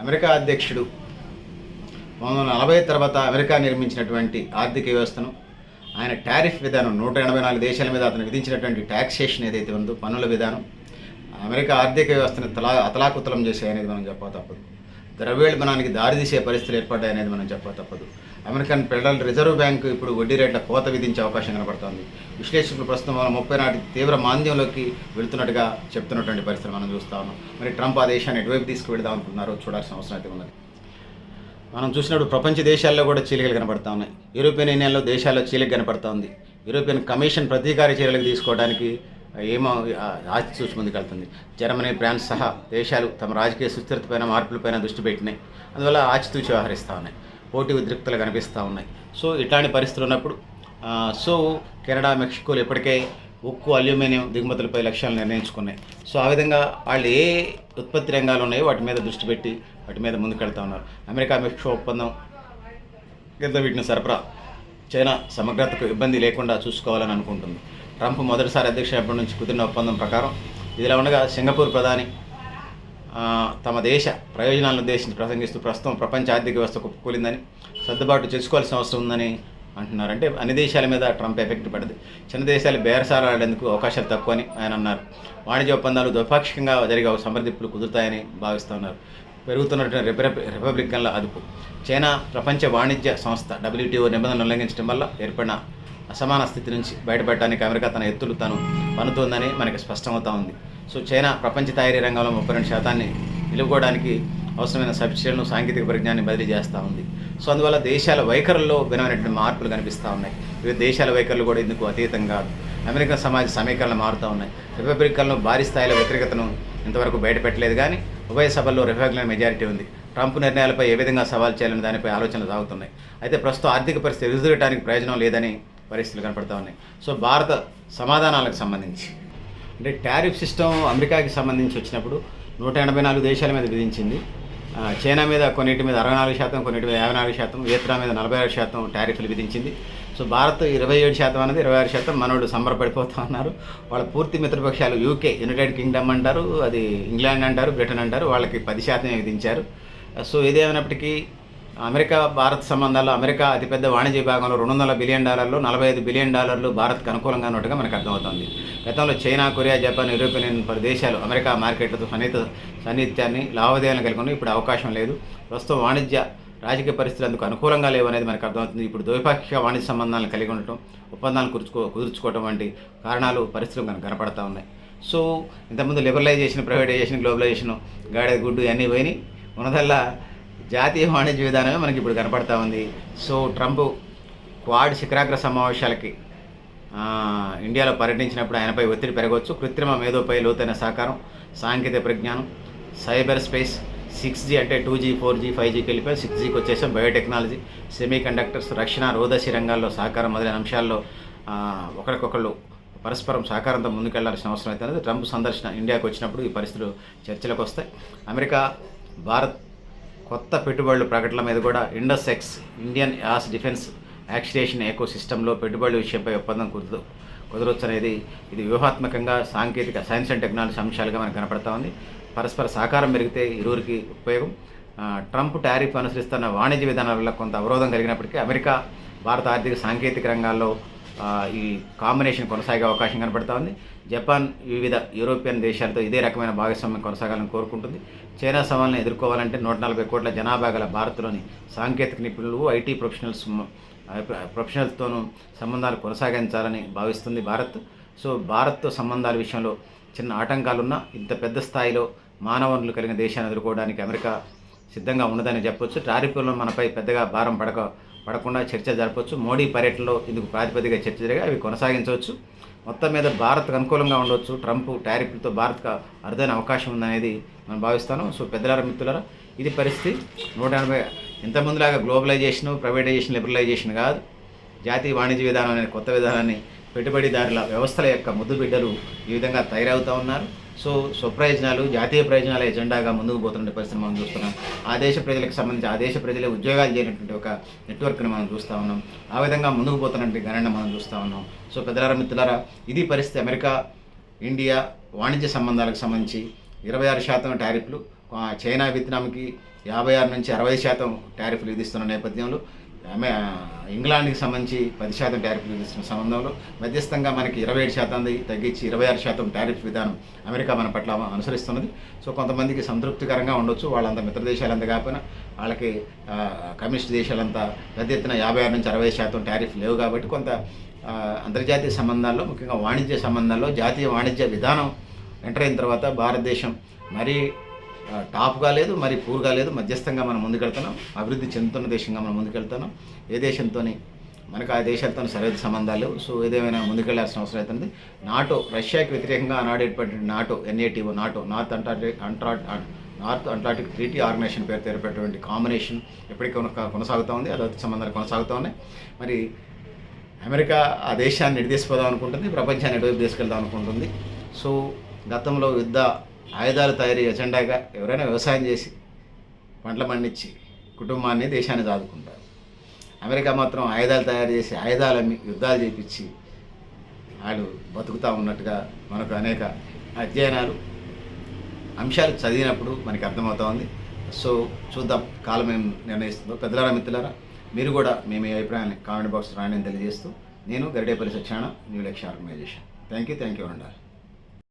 America అధ్యక్షుడు. పంతొమ్మిది వందల నలభై తర్వాత అమెరికా నిర్మించినటువంటి ఆర్థిక వ్యవస్థను ఆయన టారిఫ్ విధానం నూట ఎనభై నాలుగు దేశాల మీద అతను విధించినటువంటి ట్యాక్సేషన్ ఏదైతే ఉందో పన్నుల విధానం అమెరికా ఆర్థిక వ్యవస్థను తలా అతలాకుతలం చేశాయనేది మనం చెప్ప తప్పదు. ద్రవ్యోల్బణానికి దారితీసే పరిస్థితులు ఏర్పడ్డాయనేది మనం చెప్ప తప్పదు. అమెరికన్ ఫెడరల్ రిజర్వ్ బ్యాంకు ఇప్పుడు వడ్డీ రేట్ల కోత విధించే అవకాశం కనబడుతోంది. విశ్లేషకులు ప్రస్తుతం మనం ముప్పై నాటి తీవ్ర మాంద్యంలోకి వెళుతున్నట్టుగా చెప్తున్నటువంటి పరిస్థితి మనం చూస్తా ఉన్నాం. మరి ట్రంప్ ఆ దేశాన్ని ఎటువైపు తీసుకువెళ్దాం అనుకుంటున్నారో చూడాల్సిన అవసరం అయితే ఉన్నది. మనం చూసినప్పుడు ప్రపంచ దేశాల్లో కూడా చీలికలు కనపడతా ఉన్నాయి. యూరోపియన్ యూనియన్లో దేశాల్లో చీలిక కనపడతా ఉంది యూరోపియన్ కమిషన్ ప్రతీకార చర్యలకు తీసుకోవడానికి ఏమో ఆచి చూసి ముందుకెళ్తుంది. జర్మనీ ఫ్రాన్స్ సహా దేశాలు తమ రాజకీయ సుస్థిరతపైన మార్పులపైన దృష్టి పెట్టినాయి. అందువల్ల ఆచితూచి వ్యవహరిస్తూ ఉన్నాయి. పోటీ ఉద్రిక్తలు కనిపిస్తూ ఉన్నాయి. సో ఇట్లాంటి పరిస్థితులు ఉన్నప్పుడు సో కెనడా మెక్సికోలు ఇప్పటికే ఉక్కు అల్యూమినియం దిగుమతులపై లక్ష్యాలు నిర్ణయించుకున్నాయి. సో ఆ విధంగా వాళ్ళు ఏ ఉత్పత్తి రంగాలు ఉన్నాయో వాటి మీద దృష్టి పెట్టి వాటి మీద ముందుకెళ్తా ఉన్నారు. అమెరికా మెక్సికో ఒప్పందం కింద వీటిని సరఫరా చైనా సమగ్రతకు ఇబ్బంది లేకుండా చూసుకోవాలని అనుకుంటుంది. ట్రంప్ మొదటిసారి అధ్యక్షుడు నుంచి కుదిరిన ఒప్పందం ప్రకారం ఇదిలా ఉండగా సింగపూర్ ప్రధాని తమ దేశ ప్రయోజనాలను ఉద్దేశించి ప్రసంగిస్తూ ప్రస్తుతం ప్రపంచ ఆర్థిక వ్యవస్థ కుప్పకూలిందని సర్దుబాటు చేసుకోవాల్సిన అవసరం ఉందని అంటున్నారు. అంటే అన్ని దేశాల మీద ట్రంప్ ఎఫెక్ట్ పడింది చిన్న దేశాలు బేరసారాడేందుకు అవకాశాలు తక్కువని ఆయన అన్నారు. వాణిజ్య ఒప్పందాలు ద్వైపాక్షికంగా జరిగే సమర్థిప్పులు కుదురుతాయని భావిస్తున్నారు. పెరుగుతున్నటువంటి రిపబ్లిక్ రిపబ్లికన్ల అదుపు. చైనా ప్రపంచ వాణిజ్య సంస్థ డబ్ల్యూటీఓ నిబంధనలు ఉల్లంఘించడం వల్ల ఏర్పడిన అసమాన స్థితి నుంచి బయటపడడానికి అమెరికా తన ఎత్తులు తను పనుతోందని మనకి స్పష్టమవుతా ఉంది. సో చైనా ప్రపంచ తయారీ రంగంలో ముప్పై రెండు శాతాన్ని నిలుపుకోవడానికి అవసరమైన సబ్సిడీలను సాంకేతిక పరిజ్ఞానాన్ని బదిలీ చేస్తూ ఉంది. సో అందువల్ల దేశాల వైఖరుల్లో భిన్నమైనటువంటి మార్పులు కనిపిస్తూ ఉన్నాయి. వివిధ దేశాల వైఖరులు కూడా ఇందుకు అతీతం కాదు. అమెరికన్ సమాజ సమీకరణలు మారుతూ ఉన్నాయి. రిపబ్లికన్లు భారీ స్థాయిలో వ్యతిరేకతను ఇంతవరకు బయటపెట్టలేదు కానీ ఉభయ సభల్లో రిపబ్లికన్ మెజారిటీ ఉంది. ట్రంప్ నిర్ణయాలపై ఏ విధంగా సవాల్ చేయాలని దానిపై ఆలోచనలు సాగుతున్నాయి. అయితే ప్రస్తుతం ఆర్థిక పరిస్థితి ఎదురుదరడానికి ప్రయోజనం లేదని పరిస్థితులు కనపడుతూ ఉన్నాయి. సో భారత సమాధానాలకు సంబంధించి అంటే టారిఫ్ సిస్టమ్ అమెరికాకి సంబంధించి వచ్చినప్పుడు నూట ఎనభై నాలుగు దేశాల మీద విధించింది. చైనా మీద కొన్నిటి మీద అరవై నాలుగు శాతం కొన్నిటి మీద యాభై నాలుగు శాతం వియత్నాం మీద నలభై ఆరు శాతం టారిఫ్లు విధించింది. సో భారత్ ఇరవై ఏడు శాతం అనేది ఇరవై ఆరు శాతం మనోడు సంబరపడిపోతా ఉన్నారు. వాళ్ళ పూర్తి మిత్రపక్షాలు యూకే యునైటెడ్ కింగ్డమ్ అంటారు అది ఇంగ్లాండ్ అంటారు బ్రిటన్ అంటారు వాళ్ళకి పది శాతమే విధించారు. సో ఏదేమైనప్పటికీ అమెరికా భారత్ సంబంధాల్లో అమెరికా అతిపెద్ద వాణిజ్య విభాగంలో రెండు వందల బిలియన్ డాలర్లు నలభై ఐదు బిలియన్ డాలర్లు భారత్కు అనుకూలంగా ఉన్నట్టుగా మనకు అర్థమవుతుంది. గతంలో చైనా కొరియా జపాన్ యూరోపియన్ పలు దేశాలు అమెరికా మార్కెట్లతో సన్నిహిత సన్నిహిత్యాన్ని లావాదేవీలను కలిగి ఉన్నాయి. ఇప్పుడు అవకాశం లేదు. ప్రస్తుతం వాణిజ్య రాజకీయ పరిస్థితులు అందుకు అనుకూలంగా లేవు అనేది మనకు అర్థమవుతుంది. ఇప్పుడు ద్వైపాక్షిక వాణిజ్య సంబంధాలను కలిగి ఉండటం ఒప్పందాలను కుదుర్చుకో కుదుర్చుకోవటం వంటి కారణాలు పరిస్థితులు మనకు కనపడతా ఉన్నాయి. సో ఇంతకుముందు లిబరలైజేషన్ ప్రైవేటైజేషన్ గ్లోబలైజేషన్ గాడిద గుడ్డు అన్నీ పోయినాయి. ఉన్నదల్లా జాతీయ వాణిజ్య విధానమే మనకి ఇప్పుడు కనపడతా ఉంది. సో ట్రంప్ క్వాడ్ శిఖరాగ్ర సమావేశాలకి ఇండియాలో పర్యటించినప్పుడు ఆయనపై ఒత్తిడి పెరగవచ్చు. కృత్రిమ మేధోపై లోతైన సహకారం సాంకేతిక పరిజ్ఞానం సైబర్ స్పేస్ సిక్స్ జీ అంటే two G four G five జీకి వెళ్ళిపోయి సిక్స్ జీకి వచ్చేసాం. బయోటెక్నాలజీ సెమీ కండక్టర్స్ రక్షణ రోదసి రంగాల్లో సహకారం మొదలైన అంశాల్లో ఒకరికొకళ్ళు పరస్పరం సహకారంతో ముందుకెళ్ళాల్సిన అవసరం అయితే ట్రంప్ సందర్శన ఇండియాకు వచ్చినప్పుడు ఈ పరిస్థితులు చర్చలకు వస్తాయి. అమెరికా భారత్ కొత్త పెట్టుబడుల ప్రకటనల మీద కూడా INDUS X Indian as defence acceleration eco సిస్టంలో పెట్టుబడుల విషయంపై ఒప్పందం కుదురు కుదరొచ్చు అనేది ఇది వ్యూహాత్మకంగా సాంకేతిక సైన్స్ అండ్ టెక్నాలజీ అంశాలుగా మనకు కనపడతా ఉంది. పరస్పర సహకారం పెరిగితే ఇరువురికి ఉపయోగం. ట్రంప్ టారిఫ్ అనుసరిస్తున్న వాణిజ్య విధానాల వల్ల కొంత అవరోధం కలిగినప్పటికీ అమెరికా భారత ఆర్థిక సాంకేతిక రంగాల్లో ఈ కాంబినేషన్ కొనసాగే అవకాశం కనపడతా ఉంది. జపాన్ వివిధ యూరోపియన్ దేశాలతో ఇదే రకమైన భాగస్వామ్యం కొనసాగాలని కోరుకుంటుంది. చైనా సవాళ్ళను ఎదుర్కోవాలంటే నూట నలభై కోట్ల జనాభా గల భారత్లోని సాంకేతిక నిపుణులు ఐటీ ప్రొఫెషనల్స్ ప్రొఫెషనల్స్తోనూ సంబంధాలు కొనసాగించాలని భావిస్తుంది భారత్. సో భారత్తో సంబంధాల విషయంలో చిన్న ఆటంకాలున్నా ఇంత పెద్ద స్థాయిలో మానవ వనరులు కలిగిన దేశాన్ని ఎదుర్కోవడానికి అమెరికా సిద్ధంగా ఉన్నదని చెప్పొచ్చు. టారిఫ్లో మనపై పెద్దగా భారం పడక పడకుండా చర్చ జరపవచ్చు మోడీ పర్యటనలో ఇందుకు ప్రాతిపదిక చర్చ జరిగి అవి కొనసాగించవచ్చు. మొత్తం మీద భారత్కు అనుకూలంగా ఉండొచ్చు. ట్రంప్ టారిఫ్లతో భారత్కు అరుదైన అవకాశం ఉందనేది మనం భావిస్తాను. సో పెద్దలారా మిత్రులారా ఇది పరిస్థితి. నూట ఎనభై ఇంతకుముందులాగా గ్లోబలైజేషన్ ప్రైవేటైజేషన్ లిబరలైజేషన్ కాదు. జాతీయ వాణిజ్య విధానం అనే కొత్త విధానాన్ని పెట్టుబడిదారుల వ్యవస్థల యొక్క ముద్దు బిడ్డలు ఈ విధంగా తయారవుతూ ఉన్నారు. సో స్వప్రయోజనాలు జాతీయ ప్రయోజనాల ఎజెండాగా ముందుకు పోతున్న పరిస్థితి మనం చూస్తున్నాం. ఆ దేశ ప్రజలకు సంబంధించి ఆ దేశ ప్రజలే ఉద్యోగాలు చేయనటువంటి ఒక నెట్వర్క్ని మనం చూస్తూ ఉన్నాం. ఆ విధంగా ముందుకు పోతున్నటువంటి గణన మనం చూస్తూ ఉన్నాం. సో పెద్దలారా మిత్రులారా ఇది పరిస్థితి అమెరికా ఇండియా వాణిజ్య సంబంధాలకు సంబంధించి ఇరవై ఆరు శాతం టారిఫ్లు చైనా వియత్నాంకి యాభై ఆరు నుంచి అరవై శాతం టారిఫ్లు విధిస్తున్న నేపథ్యంలో ఆమె ఇంగ్లాండ్కి సంబంధించి పది శాతం ట్యారిఫ్ విధిస్తున్న సంబంధంలో మధ్యస్థంగా మనకి ఇరవై ఏడు శాతం తగ్గించి ఇరవై ఆరు శాతం టారిఫ్ విధానం అమెరికా మన పట్ల అనుసరిస్తున్నది. సో కొంతమందికి సంతృప్తికరంగా ఉండొచ్చు. వాళ్ళంతా మిత్ర దేశాలంతా కాకపోయినా వాళ్ళకి కమ్యూనిస్ట్ దేశాలంతా పెద్ద ఎత్తున యాభై ఆరు నుంచి అరవై శాతం టారిఫ్ లేవు కాబట్టి కొంత అంతర్జాతీయ సంబంధాల్లో ముఖ్యంగా వాణిజ్య సంబంధాల్లో జాతీయ వాణిజ్య విధానం ఎంటర్ అయిన తర్వాత భారతదేశం మరీ టాప్గా లేదు మరి పూర్గా లేదు మధ్యస్థంగా మనం ముందుకెళ్తున్నాం అభివృద్ధి చెందుతున్న దేశంగా మనం ముందుకెళ్తున్నాం. ఏ దేశంతో మనకు ఆ దేశాలతో సరిహద్దు సంబంధాలు సో ఏదేమైనా ముందుకెళ్ళాల్సిన అవసరం అవుతుంది నాటో రష్యాకి వ్యతిరేకంగా ఆనాడు ఏర్పడిన NATO N A T O NATO North Antarctic అంట్రా North Atlantic Treaty Organisation పేరు ఏర్పడేటువంటి కాంబినేషన్ ఎప్పటికీ కొనసాగుతూ ఉంది అదొక సంబంధాలు కొనసాగుతూ ఉన్నాయి. మరి అమెరికా ఆ దేశాన్ని నిర్దేశిపోదాం అనుకుంటుంది ప్రపంచాన్ని ఎటువైపు తీసుకెళ్దాం అనుకుంటుంది సో గతంలో యుద్ధ ఆయుధాలు తయారీ ఎజెండాగా ఎవరైనా వ్యవసాయం చేసి పంటలు పండించి కుటుంబాన్ని దేశాన్ని దాదుకుంటారు అమెరికా మాత్రం ఆయుధాలు తయారు చేసి ఆయుధాలు అమ్మి యుద్ధాలు చేపించి వాళ్ళు బతుకుతూ ఉన్నట్టుగా మనకు అనేక అధ్యయనాలు అంశాలు చదివినప్పుడు మనకి అర్థమవుతా ఉంది. సో చూద్దాం కాలం ఏం నిర్ణయిస్తుందో. పెద్దలారా మిత్రులారా మీరు కూడా మీ మీ అభిప్రాయాన్ని కామెంట్ బాక్స్ రాయని తెలియజేస్తూ నేను Garidepalli సత్యాన new Lakshya organisation. Thank you thank you ఉండాలి